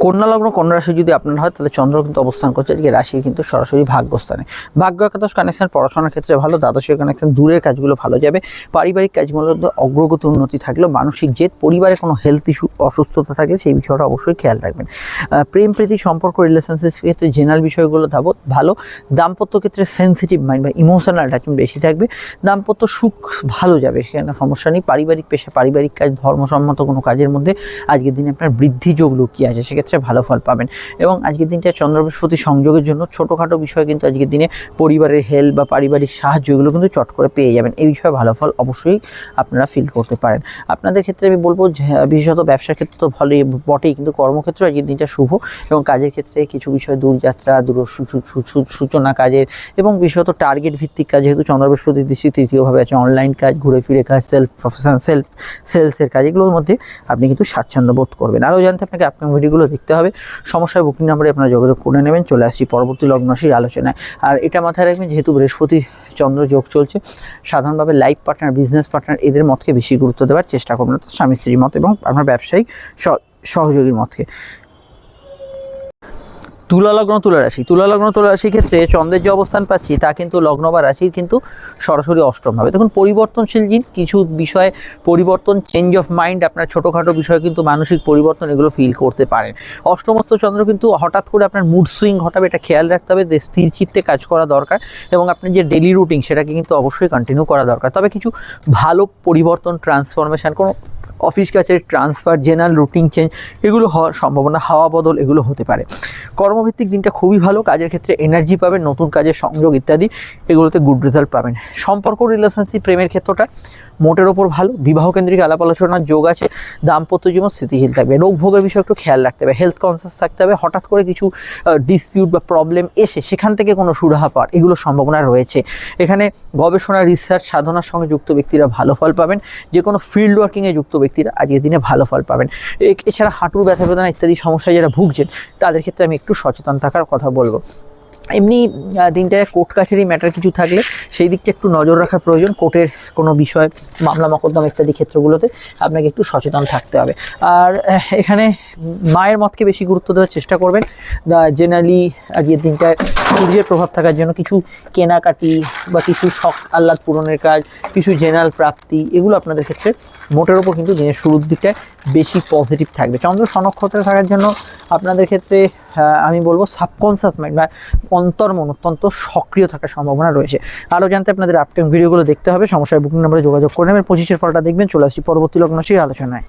কন্যা লগ্ন কন্যা রাশি যদি আপনার হয়, তাহলে চন্দ্র কিন্তু অবস্থান করছে। আজকে রাশি কিন্তু সরাসরি ভাগ্যস্থানে। ভাগ্য একাদশ কানেকশন পড়াশোনার ক্ষেত্রে ভালো দ্বাদশের কানেকশন দূরের কাজগুলো ভালো যাবে। পারিবারিক কাজগুলোর মধ্যে অগ্রগতি উন্নতি থাকলেও মানসিক জেদ, পরিবারে কোনো হেলথ ইস্যু অসুস্থতা থাকলে সেই বিষয়টা অবশ্যই খেয়াল রাখবেন। প্রেম, প্রীতি, সম্পর্ক রিলেশনশিপ ক্ষেত্রে জেনারেল বিষয়গুলো ধাবো ভালো। দাম্পত্য ক্ষেত্রে সেন্সিটিভ মাইন্ড বা ইমোশনাল অ্যাটাচমেন্ট বেশি থাকবে। দাম্পত্য সুখ ভালো যাবে, সেখানে সমস্যা নেই। পারিবারিক পেশা, পারিবারিক কাজ, ধর্মসম্মত কোনো কাজের মধ্যে আজকের দিনে আপনার বৃদ্ধি যোগ লুকিয়ে আছে। সেক্ষেত্রে ভালো ফল পাবেন। এবং আজকের দিনটা চন্দ্র বৃহস্পতি সংযোগের জন্য ছোটোখাটো বিষয় কিন্তু আজকের দিনে পরিবারের হেল্প বা পারিবারিক সাহায্য এগুলো কিন্তু চট করে পেয়ে যাবেন। এই বিষয়ে ভালো ফল অবশ্যই আপনারা ফিল করতে পারেন। আপনাদের ক্ষেত্রে আমি বলব বিশেষত ব্যবসার ক্ষেত্রে তো ভালোই বটেই, কিন্তু কর্মক্ষেত্রে আজকের দিনটা শুভ এবং কাজের ক্ষেত্রে কিছু বিষয়, দূরযাত্রা, দূর সূচনা কাজের এবং বিশেষত টার্গেট ভিত্তিক কাজ, যেহেতু চন্দ্র বৃহস্পতি দৃষ্টি তৃতীয়ভাবে আছে অনলাইন কাজ ঘুরে ফিরে কাজ সেলফ প্রফেশন সেলফ সেলসের কাজ, এগুলোর মধ্যে আপনি কিন্তু স্বাচ্ছন্দ্য বোধ করবেন। আরও জানতে আপনাকে আপনার ভিডিওগুলো দেখতে হবে। সমস্যায় বুকিং নাম্বারে আপনারা যোগাযোগ করে নেবেন, চলে আসছি পরবর্তী লগ্ন লগ্নরাশির আলোচনায়। আর এটা মাথায় রাখবেন, যেহেতু বৃহস্পতি চন্দ্র যোগ চলছে, সাধারণভাবে লাইফ পার্টনার বিজনেস পার্টনার এদের মতকে বেশি গুরুত্ব দেওয়ার চেষ্টা করবেন স্বামী, স্ত্রীর মত এবং আপনার ব্যবসায়িক সহযোগীর মতকে। তুলা লগ্ন, তুলা রাশি। তুলা লগ্ন, তুলা রাশির ক্ষেত্রে চন্দ্রের যে অবস্থান পাচ্ছি, তা কিন্তু লগ্ন বা রাশির কিন্তু সরাসরি অষ্টম হবে। দেখুন, পরিবর্তনশীল জিন, কিছু বিষয়ে পরিবর্তন চেঞ্জ অফ মাইন্ড আপনার ছোটোখাটো বিষয়ে কিন্তু মানসিক পরিবর্তন এগুলো ফিল করতে পারেন। অষ্টমস্ত চন্দ্র কিন্তু হঠাৎ করে আপনার মুড সুইং ঘটাবে, এটা খেয়াল রাখতে হবে যে স্থির চিত্তে কাজ করা দরকার এবং আপনার যে ডেলি রুটিন সেটাকে কিন্তু অবশ্যই কন্টিনিউ করা দরকার। তবে কিছু ভালো পরিবর্তন ট্রান্সফরমেশন কোনো অফিস কাছে ট্রান্সফার জেনারেল রুটিন চেঞ্জ এগুলো হওয়ার সম্ভাবনা, হাওয়া বদল এগুলো হতে পারে। কর্মভিত্তিক দিনটা খুবই ভালো, কাজের ক্ষেত্রে এনার্জি পাবেন, নতুন কাজের সংযোগ ইত্যাদি, এগুলোতে গুড রেজাল্ট পাবেন। সম্পর্ক রিলেশনশিপ প্রেমের ক্ষেত্রটা মোটের ওপর ভালো বিবাহ কেন্দ্রিক আলাপ আলোচনার যোগ আছে, দাম্পত্য জীবন স্থিতিশীল থাকবে রোগ ভোগের বিষয়ে একটু খেয়াল রাখতে হবে হেলথ কনসিয়াস থাকতে হবে, হঠাৎ করে কিছু ডিসপিউট বা প্রবলেম এসে সেখান থেকে কোনো সুরাহা পাওয়ার এগুলোর সম্ভাবনা রয়েছে। এখানে গবেষণা রিসার্চ সাধনার সঙ্গে যুক্ত ব্যক্তিরা ভালো ফল পাবেন যে কোনো ফিল্ড ওয়ার্কিংয়ে যুক্ত ব্যক্তিরা আজকের দিনে ভালো ফল পাবেন। এছাড়া হাঁটুর ব্যথা বেদনা ইত্যাদি সমস্যায় যারা ভুগছেন, তাদের ক্ষেত্রে আমি একটু সচেতন থাকার কথা বলব। এমনি দিনটায় কোর্ট কাছারি ম্যাটার কিছু থাকলে সেই দিকটা একটু নজর রাখা প্রয়োজন। কোর্টের কোনো বিষয়, মামলা, মকদ্দমা ইত্যাদি ক্ষেত্রগুলোতে আপনাকে একটু সচেতন থাকতে হবে। আর এখানে মায়ের মতকে বেশি গুরুত্ব দেওয়ার চেষ্টা করবেন। জেনারেলি আজকের দিনটায় সূর্যের প্রভাব থাকার জন্য কিছু কেনাকাটি বা কিছু শখ আহ্লাদ পূরণের কাজ, কিছু জেনারেল প্রাপ্তি, এগুলো আপনাদের ক্ষেত্রে মোটের ওপর কিন্তু দিনের শুরুর দিকটায় বেশি পজিটিভ থাকবে। চন্দ্র সনক্ষত্রে থাকার জন্য আপনাদের ক্ষেত্রে আমি বলব সাবকনসিয়াস মাইন্ড বা অন্তর্মন অত্যন্ত সক্রিয় থাকার সম্ভাবনা রয়েছে। আরও জানতে আপনাদের আপকামিং ভিডিওগুলো দেখতে হবে। সমস্যায় বুকিং নাম্বারে যোগাযোগ করে নেবেন। পঁচিশের ফলটা দেখবেন। চলে আসছি পরবর্তী লগ্ন সেই আলোচনায়।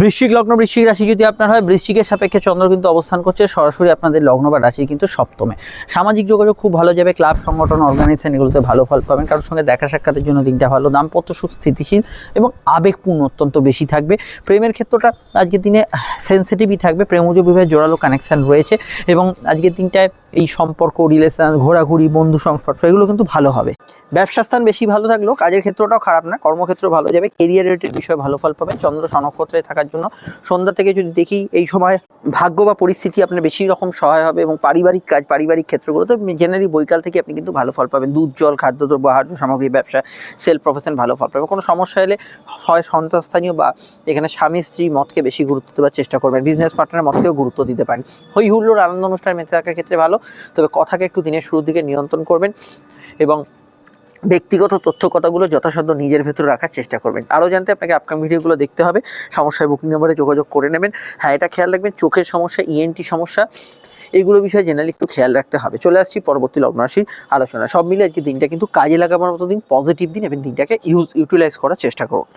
বৃশ্চিক লগ্ন, বৃশ্চিক রাশি যদি আপনার হয়, বৃশ্চিকের সাপেক্ষে চন্দ্র কিন্তু অবস্থান করছে সরাসরি আপনাদের লগ্ন বা রাশি কিন্তু সপ্তমে। সামাজিক যোগাযোগ খুব ভালো যাবে, ক্লাব, সংগঠন অর্গানাইজেশন এগুলোতে ভালো ফল পাবেন। কারোর সঙ্গে দেখা সাক্ষাতের জন্য দিনটা ভালো, দাম্পত্য সুখ স্থিতিশীল এবং আবেগপূর্ণ অত্যন্ত বেশি থাকবে। প্রেমের ক্ষেত্রটা আজকের দিনে সেন্সিটিভই থাকবে প্রেমজ বিবাহের জোরালো কানেকশন রয়েছে এবং আজকের দিনটায় এই সম্পর্ক রিলেশন ঘোরাঘুরি, বন্ধু সংস্পর্শ, এগুলো কিন্তু ভালো হবে। ব্যবসা স্থান বেশি ভালো থাকলেও কাজের ক্ষেত্রটাও খারাপ না, কর্মক্ষেত্র ভালো যাবে কেরিয়ার রিলেটেড বিষয়ে ভালো ফল পাবেন। চন্দ্র সনক্ষত্রে থাকার জন্য সন্ধ্যা থেকে যদি দেখি এই সময় ভাগ্য বা পরিস্থিতি আপনার বেশি রকম সহায় হবে এবং পারিবারিক কাজ, পারিবারিক ক্ষেত্রগুলোতে জেনারেলি বৈকাল থেকে আপনি কিন্তু ভালো ফল পাবেন। দুধ, জল, খাদ্যদ্রব্য, আহার্য সামগ্রী, ব্যবসা সেল প্রফেশন ভালো ফল পাবেন। কোনো সমস্যা এলে হয় সন্তানস্থানীয় বা এখানে স্বামী, স্ত্রী মতকে বেশি গুরুত্ব দেওয়ার চেষ্টা করবেন। বিজনেস পার্টনারের মতকেও গুরুত্ব দিতে পারেন। হই হুল্লোর আনন্দ অনুষ্ঠান মেতে থাকার ক্ষেত্রে ভালো। তবে কথাকে একটু দিনের শুরুর দিকে নিয়ন্ত্রণ করবেন এবং ব্যক্তিগত তথ্য কথাগুলো যথাসাধ্য নিজের ভেতর রাখার চেষ্টা করবেন। আরও জানতে আপনাকে আপকাম ভিডিওগুলো দেখতে হবে। সমস্যায় বুকিং নাম্বারে যোগাযোগ করে নেবেন। হ্যাঁ এটা খেয়াল রাখবেন, চোখের সমস্যা ইএনটি সমস্যা, এগুলো বিষয়ে জেনারেলি একটু খেয়াল রাখতে হবে। চলে আসছি পরবর্তী লগ্ন রাশির আলোচনা। সব মিলে আজকে দিনটা কিন্তু কাজে লাগাবার মতো দিন পজিটিভ দিন, এবং দিনটাকে ইউজ ইউটিলাইজ করার চেষ্টা করুন।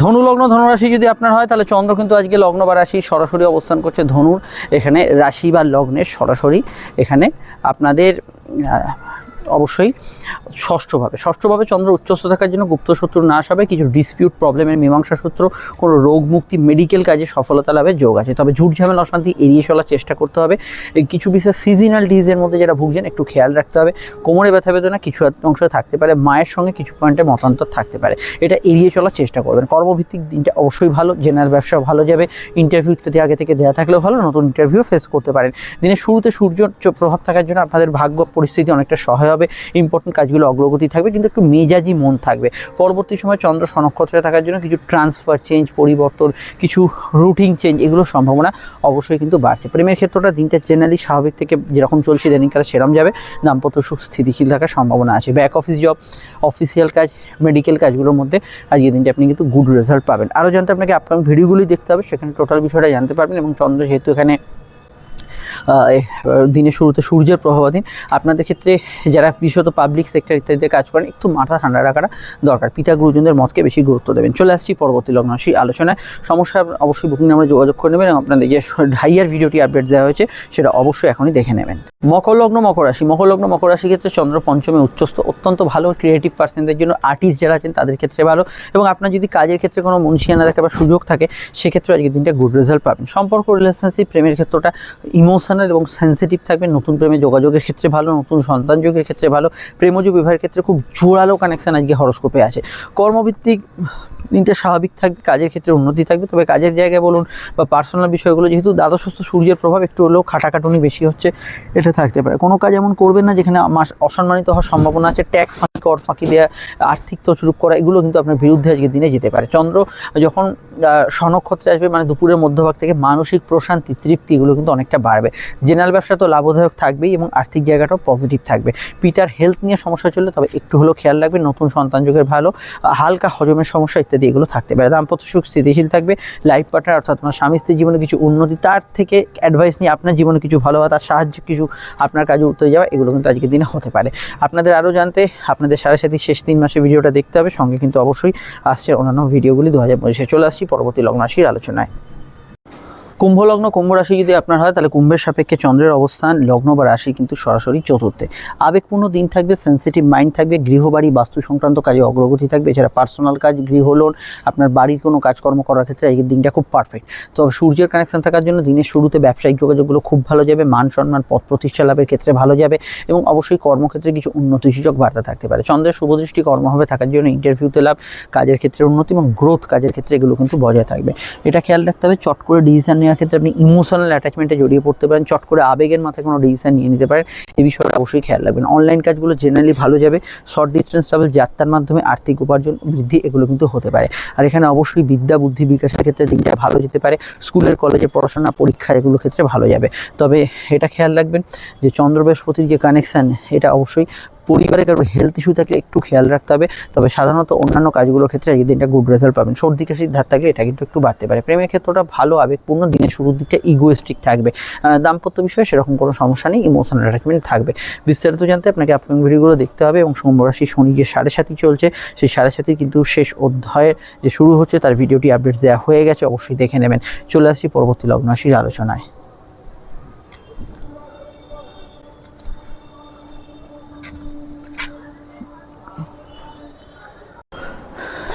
ধনু লগ্ন ধনুরাশি যদি আপনার হয়, তাহলে চন্দ্র কিন্তু আজকে লগ্ন বা রাশি সরাসরি অবস্থান করছে ধনুর। এখানে রাশি বা লগ্নের সরাসরি এখানে আপনাদের অবশ্যই ষষ্ঠভাবে। ষষ্ঠভাবে চন্দ্র উচ্চস্থ থাকার জন্য গুপ্ত শত্রু নাশ হবে কিছু ডিসপিউট প্রবলেমের মীমাংসা সূত্র, কোনো রোগ মুক্তি মেডিকেল কাজে সফলতা লাভের যোগ আছে। তবে ঝুট ঝামেলা, অশান্তি এড়িয়ে চলার চেষ্টা করতে হবে। কিছু বিষয় সিজনাল ডিজের মধ্যে যারা ভুগছেন, একটু খেয়াল রাখতে হবে। কোমরে ব্যথা বেদনা কিছু অংশ থাকতে পারে, মায়ের সঙ্গে কিছু পয়েন্টে মতান্তর থাকতে পারে। এটা এড়িয়ে চলার চেষ্টা করবেন। কর্মভিত্তিক দিনটা অবশ্যই ভালো, জেনারেল ব্যবসা ভালো যাবে। ইন্টারভিউ ইত্যাদি আগে থেকে দেওয়া থাকলেও ভালো, নতুন ইন্টারভিউ ফেস করতে পারেন। দিনের শুরুতে সূর্য প্রভাব থাকার জন্য আপনাদের ভাগ্য পরিস্থিতি অনেকটা সহায় হবে। ইম্পর্টেন্ট কাজগুলো অগ্রগতি থাকবে, কিন্তু একটু মেজাজি মন থাকবে। পরবর্তী সময় চন্দ্র সনক্ষত্রে থাকার জন্য কিছু ট্রান্সফার চেঞ্জ পরিবর্তন, কিছু রুটিন চেঞ্জ এগুলোর সম্ভাবনা অবশ্যই কিন্তু বাড়ছে। প্রেমের ক্ষেত্রটা দিনটা জেনারেলি স্বাভাবিক থেকে যেরকম চলছে ইদানিংকালে সেরম যাবে। দাম্পত্য সুখ স্থিতিশীল থাকার সম্ভাবনা আছে। ব্যাক অফিস জব অফিসিয়াল কাজ মেডিকেল কাজগুলোর মধ্যে আজকের দিনটা আপনি কিন্তু গুড রেজাল্ট পাবেন। আরও জানতে আপনাকে আপকামিং ভিডিওগুলি দেখতে হবে, সেখানে টোটাল বিষয়টা জানতে পারবেন এবং চন্দ্র যেহেতু এখানে দিনের শুরুতে সূর্যের প্রভাবাধীন। আপনাদের ক্ষেত্রে যারা বিশেষত পাবলিক সেক্টর ইত্যাদিতে কাজ করেন, একটু মাথা ঠান্ডা রাখাটা দরকার। পিতা গুরুজনদের মতকে বেশি গুরুত্ব দেবেন। চলে আসছি পরবর্তী লগ্ন রাশি আলোচনায়। সমস্যা, অবশ্যই বুকিং নাম্বারে যোগাযোগ করে নেবেন এবং আপনাদের যে ঢাইয়ার ভিডিওটি আপডেট দেওয়া হয়েছে, সেটা অবশ্যই এখনই দেখে নেবেন। মকর লগ্ন, মকর রাশি। মকর লগ্ন, মকর রাশির ক্ষেত্রে চন্দ্র পঞ্চমে উচ্চস্থ, অত্যন্ত ভালো ক্রিয়েটিভ পার্সনদের জন্য আর্টিস্ট যারা আছেন, তাদের ক্ষেত্রে ভালো। এবং আপনার যদি কাজের ক্ষেত্রে কোনো মুন্সিয়ানা রাখা বা সুযোগ থাকে, সেক্ষেত্রে আজকের দিনটা গুড রেজাল্ট পাবেন। সম্পর্ক রিলেশনশিপ প্রেমের ক্ষেত্রটা ইমোশনাল এবং সেন্সিটিভ থাকবে, নতুন প্রেমে যোগাযোগের ক্ষেত্রে ভালো, নতুন সন্তান যোগের ক্ষেত্রে ভালো প্রেমজ বিবাহের ক্ষেত্রে খুব জোরালো কানেকশান আজকে হরস্কোপে আছে। কর্মভিত্তিক দিনটা স্বাভাবিক থাকবে কাজের ক্ষেত্রে উন্নতি থাকবে। তবে কাজের জায়গায় বলুন বা পার্সোনাল বিষয়গুলো যেহেতু দ্বাদশস্থ সূর্যের প্রভাব একটু হলেও খাটাখাটুনি বেশি হচ্ছে এটা থাকতে পারে। কোনো কাজ এমন করবেন না যেখানে অসম্মানিত হওয়ার সম্ভাবনা আছে ট্যাক্স ফাঁকি কর ফাঁকি দেওয়া আর্থিক তছরূপ করা এগুলো কিন্তু আপনার বিরুদ্ধে আজকের দিনে যেতে পারে। চন্দ্র যখন আহ, স্বনক্ষত্রে আসবে মানে দুপুরের মধ্যভাগ থেকে মানসিক প্রশান্তি তৃপ্তি এগুলো কিন্তু অনেকটা বাড়বে। জেনারেল ব্যবসা তো লাভদায়ক থাকবেই এবং আর্থিক জায়গাটাও পজিটিভ থাকবে। পিতার হেলথ নিয়ে সমস্যা চললে তবে একটু হলেও খেয়াল রাখবেন নতুন সন্তান যোগের ভালো। হালকা হজমের সমস্যা এগুলো থাকতে পারে। দাম্পত্য সুখ স্থিতিশীল থাকবে লাইফ পার্টনার অর্থাৎ আপনার স্বামী স্ত্রীর জীবনে কিছু উন্নতি, তার থেকে অ্যাডভাইস নিয়ে আপনার জীবনে কিছু ভালো হওয়া, তার সাহায্য কিছু আপনার কাজে উত্তরে যাওয়া এগুলো কিন্তু আজকের দিনে হতে পারে। আপনাদের আরও জানতে আপনাদের সাড়ে সাথে শেষ তিন মাসের ভিডিওটা দেখতে হবে, সঙ্গে কিন্তু অবশ্যই আসছে অন্যান্য ভিডিওগুলি দু হাজার পঁচিশে। চলে আসছি পরবর্তী লগ্নাশীর আলোচনায়। কুম্ভ লগ্ন কুম্ভ রাশি যদি আপনার হয়, তাহলে কুম্ভের সাপেক্ষে চন্দ্রের অবস্থান, লগ্ন বা রাশি কিন্তু সরাসরি চতুর্থে। আবেগপূর্ণ দিন থাকবে সেন্সিটিভ মাইন্ড থাকবে, গৃহবাড়ি, বাস্তু সংক্রান্ত কাজে অগ্রগতি থাকবে, এছাড়া পার্সোনাল কাজ, গৃহ লোন আপনার বাড়ির কোনো কাজকর্ম করার ক্ষেত্রে এই দিনটা খুব পারফেক্ট তবে সূর্যের কানেকশন থাকার জন্য দিনের শুরুতে ব্যবসায়িক যোগাযোগগুলো খুব ভালো যাবে, মান সম্মান, পথ প্রতিষ্ঠা লাভের ক্ষেত্রে ভালো যাবে এবং অবশ্যই কর্মক্ষেত্রে কিছু উন্নতি সূচক বার্তা থাকতে পারে। চন্দ্রের শুভদৃষ্টি কর্মভাবে থাকার জন্য ইন্টারভিউতে লাভ, কাজের ক্ষেত্রে উন্নতি এবং গ্রোথ কাজের ক্ষেত্রে এগুলো কিন্তু বজায় থাকবে। এটা খেয়াল রাখতে হবে, চট করে ডিসিশন নেওয়ার ক্ষেত্রে আপনি ইমোশনাল অ্যাটাচমেন্টে জড়িয়ে পড়তে পারেন। চট করে আবেগের মাথায় কোনো ডিসিশন নিয়ে নিতে পারেন। এই বিষয়টা অবশ্যই খেয়াল রাখবেন। অনলাইন কাজগুলো জেনারেলি ভালো যাবে। শর্ট ডিস্টেন্স ট্রাভেল যাত্রার মাধ্যমে আর্থিক উপার্জন বৃদ্ধি এগুলো কিন্তু হতে পারে। আর এখানে অবশ্যই বিদ্যা, বুদ্ধি বিকাশের ক্ষেত্রে দিনটা ভালো যেতে পারে। স্কুলের, কলেজে পড়াশোনা, পরীক্ষা এগুলো ক্ষেত্রে ভালো যাবে। তবে এটা খেয়াল রাখবেন যে চন্দ্র বৃহস্পতির যে কানেকশান এটা অবশ্যই পরিবারে কারোর হেলথ ইস্যু থাকলে একটু খেয়াল রাখতে হবে। তবে সাধারণত অন্যান্য কাজগুলোর ক্ষেত্রে এই দিনটা গুড রেজাল্ট পাবেন। সর্দি কাশির ধার থাকলে এটা কিন্তু একটু বাড়তে পারে। প্রেমের ক্ষেত্রটা ভালো, আবেগপূর্ণ, দিনের শুরুর দিকটা ইগোয়েস্টিক থাকবে। দাম্পত্য বিষয়ে সেরকম কোনো সমস্যা নেই ইমোশনাল অ্যাটাচমেন্ট থাকবে। বিস্তারিত জানতে আপনাকে আপকামিং ভিডিওগুলো দেখতে হবে এবং সোমবার রাশি শনি যে সাড়ে সাতই চলছে, সেই সাড়ে সাতই কিন্তু শেষ অধ্যায়ের যে শুরু হচ্ছে, তার ভিডিওটি আপডেট দেওয়া হয়ে গেছে, অবশ্যই দেখে নেবেন। চলে আসছি পরবর্তী লগ্ন রাশির আলোচনায়।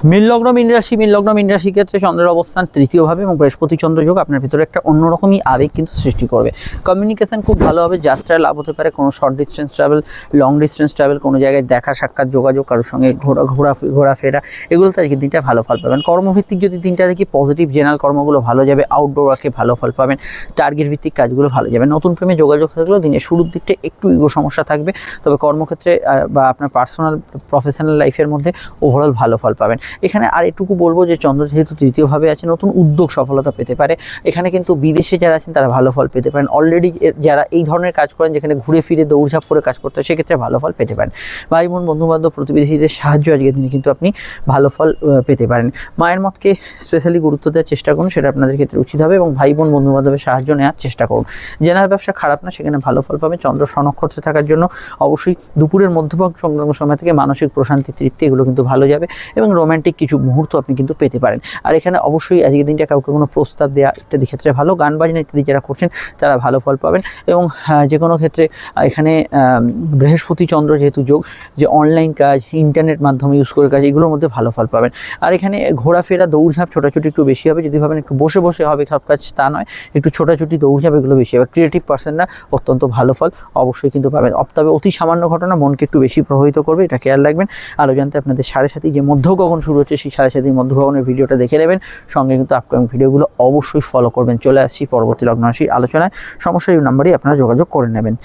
মীন লগ্ন মীন রাশি মীন লগ্ন মীন ক্ষেত্রে চন্দ্রের অবস্থান তৃতীয়ভাবে এবং বৃহস্পতি চন্দ্র যোগ আপনার ভিতরে একটা অন্যরকমই আবেগ কিন্তু সৃষ্টি করবে। কমিউনিকেশন খুব ভালো হবে লাভ হতে পারে, কোনো short distance travel long distance travel কোনো জায়গায় দেখা, সাক্ষাৎ, যোগাযোগ, কারোর সঙ্গে ঘোরা ঘোরা, ঘোরাফেরা এগুলোতে আজকে দিনটা ভালো ফল পাবেন। কর্মভিত্তিক যদি দিনটা দেখি পজিটিভ জেনারেল কর্মগুলো ভালো যাবে আউটডোর ওয়ার্কে ভালো ফল পাবেন টার্গেট ভিত্তিক কাজগুলো ভালো যাবে। নতুন প্রেমে যোগাযোগ থাকলেও দিনের শুরুর দিকটা একটু ইগো সমস্যা থাকবে, তবে কর্মক্ষেত্রে বা আপনার পার্সোনাল প্রফেশনাল লাইফের মধ্যে ওভারঅল ভালো ফল পাবেন। এখানে আর এটুকু বলব যে চন্দ্র যেহেতু তৃতীয়ভাবে আছে, নতুন উদ্যোগ সফলতা পেতে পারে। এখানে কিন্তু বিদেশে যারা আছেন, তারা ভালো ফল পেতে পারেন। অলরেডি যারা এই ধরনের কাজ করেন, যেখানে ঘুরে ফিরে, দৌড়ঝাঁপ করে কাজ করতে হয়, সেক্ষেত্রে ভালো ফল পেতে পারেন। ভাই, বোন, বন্ধুবান্ধব, প্রতিবেশীদের সাহায্য আজকের দিনে কিন্তু আপনি ভালো ফল পেতে পারেন। মায়ের মতকে স্পেশালি গুরুত্ব দেওয়ার চেষ্টা করুন, সেটা আপনাদের ক্ষেত্রে উচিত হবে এবং ভাই, বোন, বন্ধুবান্ধবের সাহায্য নেওয়ার চেষ্টা করুন। জেনারেল ব্যবসা খারাপ না, সেখানে ভালো ফল পাবেন। চন্দ্র সনক্ষত্রে থাকার জন্য অবশ্যই দুপুরের মধ্যভাগ সংক্রান্ত সময় থেকে মানসিক প্রশান্তি, তৃপ্তি, এগুলো কিন্তু ভালো যাবে এবং রোমান্টিক কিছু মুহূর্ত আপনি কিন্তু পেতে পারেন। আর এখানে অবশ্যই আজকের দিনটা কাউকে কোনো প্রস্তাব দেওয়া ইত্যাদি ক্ষেত্রে ভালো, গান বাজনা ইত্যাদি যারা করছেন, তারা ভালো ফল পাবেন। এবং যে কোনো ক্ষেত্রে এখানে বৃহস্পতি চন্দ্র যেহেতু যোগ, যে অনলাইন কাজ ইন্টারনেট মাধ্যমে ইউজ করে কাজ, এগুলোর মধ্যে ভালো ফল পাবেন। আর এখানে ঘোরাফেরা, দৌড়ঝাঁপ, ছোটাছুটি একটু বেশি হবে, যদি ভাবেন একটু বসে বসে হবে, সব কাজ তা নয়, একটু ছোটাছুটি, দৌড়ঝাঁপ এগুলো বেশি হবে। ক্রিয়েটিভ পার্সনরা অত্যন্ত ভালো ফল অবশ্যই কিন্তু পাবেন। তবে অতি সামান্য ঘটনা মনকে একটু বেশি প্রভাবিত করবে, এটা খেয়াল রাখবেন। আলো জানতে আপনাদের সাড়ে সাথে যে মধ্য গগন শুরু হচ্ছে, সেই সাড়ে সাথে মধ্যভবনের ভিডিওটা দেখে নেবেন। সঙ্গে কিন্তু আপকামিং ভিডিওগুলো অবশ্যই ফলো করবেন। চলে আসছি পরবর্তী লগ্ন আসি আলোচনায়। সমস্যা এই নাম্বারই আপনারা যোগাযোগ করে নেবেন।